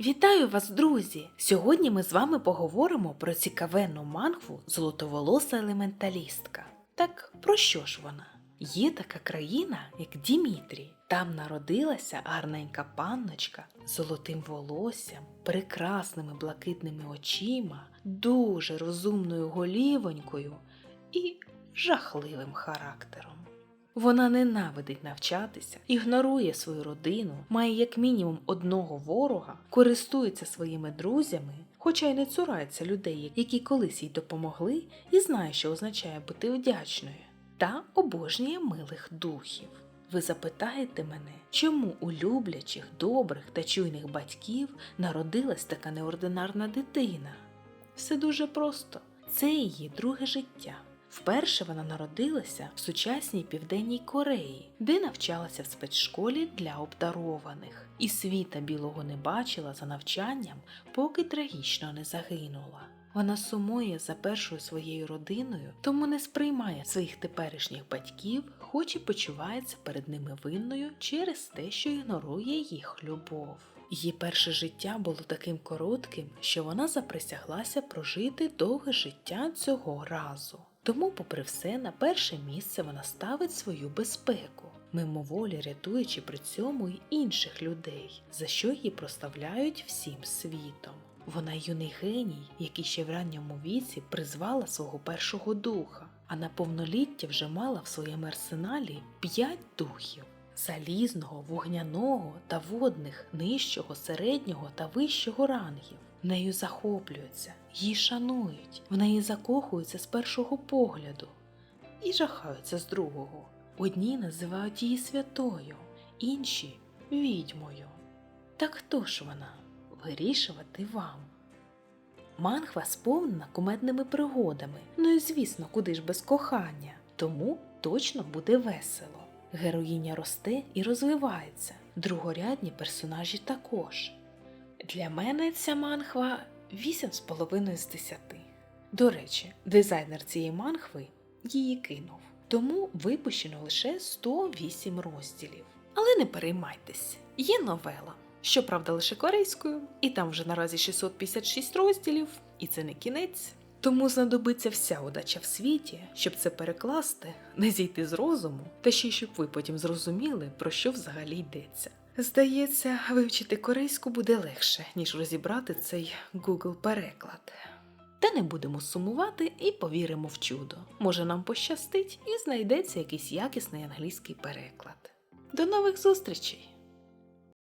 Вітаю вас, друзі! Сьогодні ми з вами поговоримо про цікавенну мангву Золотоволоса елементалістка. Так про що ж вона? Є така країна, як Дімітрій. Там народилася гарненька панночка з золотим волоссям, прекрасними блакитними очима, дуже розумною голівонькою і жахливим характером. Вона ненавидить навчатися, ігнорує свою родину, має як мінімум одного ворога, користується своїми друзями, хоча й не цурається людей, які колись їй допомогли, і знає, що означає бути вдячною, та обожнює милих духів. Ви запитаєте мене, чому у люблячих, добрих та чуйних батьків народилась така неординарна дитина? Все дуже просто. Це її друге життя. Вперше вона народилася в сучасній південній Кореї, де навчалася в спецшколі для обдарованих, і світа білого не бачила за навчанням, поки трагічно не загинула. Вона сумує за першою своєю родиною, тому не сприймає своїх теперішніх батьків, хоч і почувається перед ними винною через те, що ігнорує їх любов. Її перше життя було таким коротким, що вона заприсяглася прожити довге життя цього разу. Тому, попри все, на перше місце вона ставить свою безпеку, мимоволі рятуючи при цьому й інших людей, за що її проставляють всім світом. Вона юний геній, який ще в ранньому віці призвала свого першого духа, а на повноліття вже мала в своєму арсеналі п'ять духів залізного, вогняного та водних, нижчого, середнього та вищого рангів. Нею захоплюються, її шанують, в неї закохуються з першого погляду і жахаються з другого. Одні називають її святою, інші відьмою. Так хто ж вона? Вирішувати вам. Мангва сповнена кумедними пригодами, ну і звісно, куди ж без кохання, тому точно буде весело. Героїня росте і розвивається, другорядні персонажі також. Для мене ця манхва 8,5 з 10. До речі, дизайнер цієї манхви її кинув, тому випущено лише 108 розділів. Але не переймайтесь, є новела. Щоправда, лише корейською, і там вже наразі 656 розділів, і це не кінець. Тому знадобиться вся удача в світі, щоб це перекласти, не зійти з розуму, та ще й щоб ви потім зрозуміли, про що взагалі йдеться. Здається, вивчити корейську буде легше, ніж розібрати цей Google переклад. Та не будемо сумувати і повіримо в чудо. Може нам пощастить і знайдеться якийсь якісний англійський переклад. До нових зустрічей!